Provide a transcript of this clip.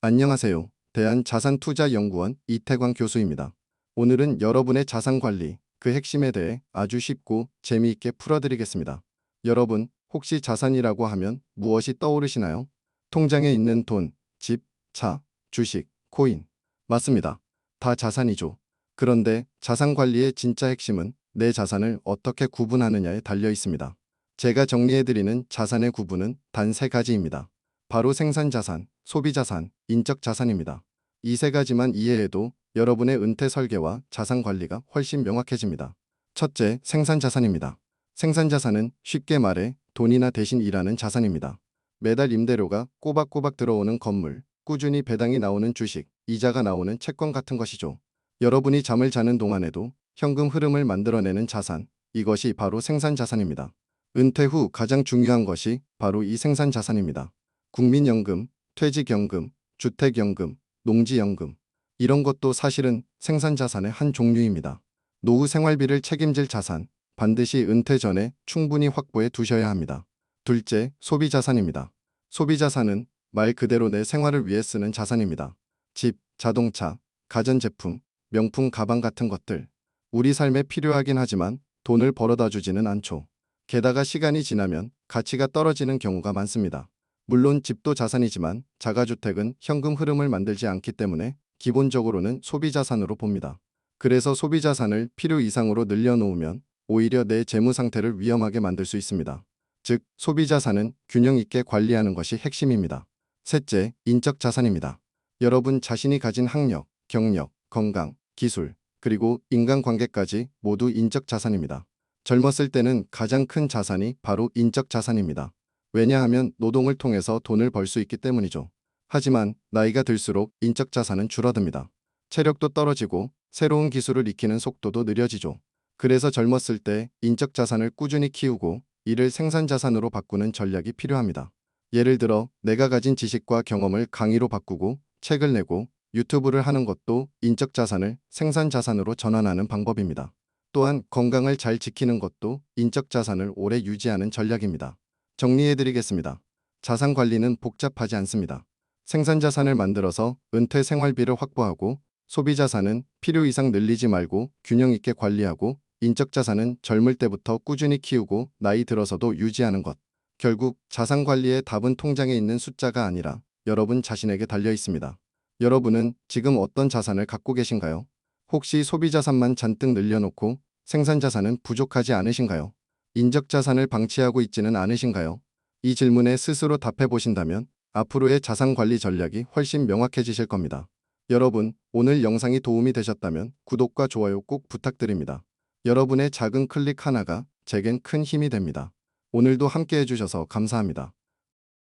안녕하세요. 대한자산투자연구원 이태광 교수입니다. 오늘은 여러분의 자산 관리, 그 핵심에 대해 아주 쉽고 재미있게 풀어드리겠습니다. 여러분, 혹시 자산이라고 하면 무엇이 떠오르시나요? 통장에 있는 돈, 집, 차, 주식, 코인. 맞습니다. 다 자산이죠. 그런데 자산 관리의 진짜 핵심은 내 자산을 어떻게 구분하느냐에 달려 있습니다. 제가 정리해드리는 자산의 구분은 단 세 가지입니다. 바로 생산자산, 소비자산, 인적자산입니다. 이 세 가지만 이해해도 여러분의 은퇴 설계와 자산 관리가 훨씬 명확해집니다. 첫째, 생산자산입니다. 생산자산은 쉽게 말해 돈이나 대신 일하는 자산입니다. 매달 임대료가 꼬박꼬박 들어오는 건물, 꾸준히 배당이 나오는 주식, 이자가 나오는 채권 같은 것이죠. 여러분이 잠을 자는 동안에도 현금 흐름을 만들어내는 자산, 이것이 바로 생산자산입니다. 은퇴 후 가장 중요한 것이 바로 이 생산자산입니다. 국민연금, 퇴직연금, 주택연금, 농지연금 이런 것도 사실은 생산자산의 한 종류입니다. 노후 생활비를 책임질 자산, 반드시 은퇴 전에 충분히 확보해 두셔야 합니다. 둘째, 소비자산입니다. 소비자산은 말 그대로 내 생활을 위해 쓰는 자산입니다. 집, 자동차, 가전제품, 명품 가방 같은 것들. 우리 삶에 필요하긴 하지만 돈을 벌어다 주지는 않죠. 게다가 시간이 지나면 가치가 떨어지는 경우가 많습니다. 물론 집도 자산이지만 자가주택은 현금 흐름을 만들지 않기 때문에 기본적으로는 소비자산으로 봅니다. 그래서 소비자산을 필요 이상으로 늘려놓으면 오히려 내 재무 상태를 위험하게 만들 수 있습니다. 즉, 소비자산은 균형 있게 관리하는 것이 핵심입니다. 셋째, 인적 자산입니다. 여러분 자신이 가진 학력, 경력, 건강, 기술, 그리고 인간관계까지 모두 인적 자산입니다. 젊었을 때는 가장 큰 자산이 바로 인적 자산입니다. 왜냐하면 노동을 통해서 돈을 벌 수 있기 때문이죠. 하지만 나이가 들수록 인적 자산은 줄어듭니다. 체력도 떨어지고 새로운 기술을 익히는 속도도 느려지죠. 그래서 젊었을 때 인적 자산을 꾸준히 키우고 이를 생산 자산으로 바꾸는 전략이 필요합니다. 예를 들어 내가 가진 지식과 경험을 강의로 바꾸고 책을 내고 유튜브를 하는 것도 인적 자산을 생산 자산으로 전환하는 방법입니다. 또한 건강을 잘 지키는 것도 인적 자산을 오래 유지하는 전략입니다. 정리해드리겠습니다. 자산 관리는 복잡하지 않습니다. 생산 자산을 만들어서 은퇴 생활비를 확보하고 소비 자산은 필요 이상 늘리지 말고 균형 있게 관리하고 인적 자산은 젊을 때부터 꾸준히 키우고 나이 들어서도 유지하는 것. 결국 자산 관리의 답은 통장에 있는 숫자가 아니라 여러분 자신에게 달려 있습니다. 여러분은 지금 어떤 자산을 갖고 계신가요? 혹시 소비 자산만 잔뜩 늘려놓고 생산 자산은 부족하지 않으신가요? 인적 자산을 방치하고 있지는 않으신가요? 이 질문에 스스로 답해 보신다면 앞으로의 자산 관리 전략이 훨씬 명확해지실 겁니다. 여러분, 오늘 영상이 도움이 되셨다면 구독과 좋아요 꼭 부탁드립니다. 여러분의 작은 클릭 하나가 제겐 큰 힘이 됩니다. 오늘도 함께 해주셔서 감사합니다.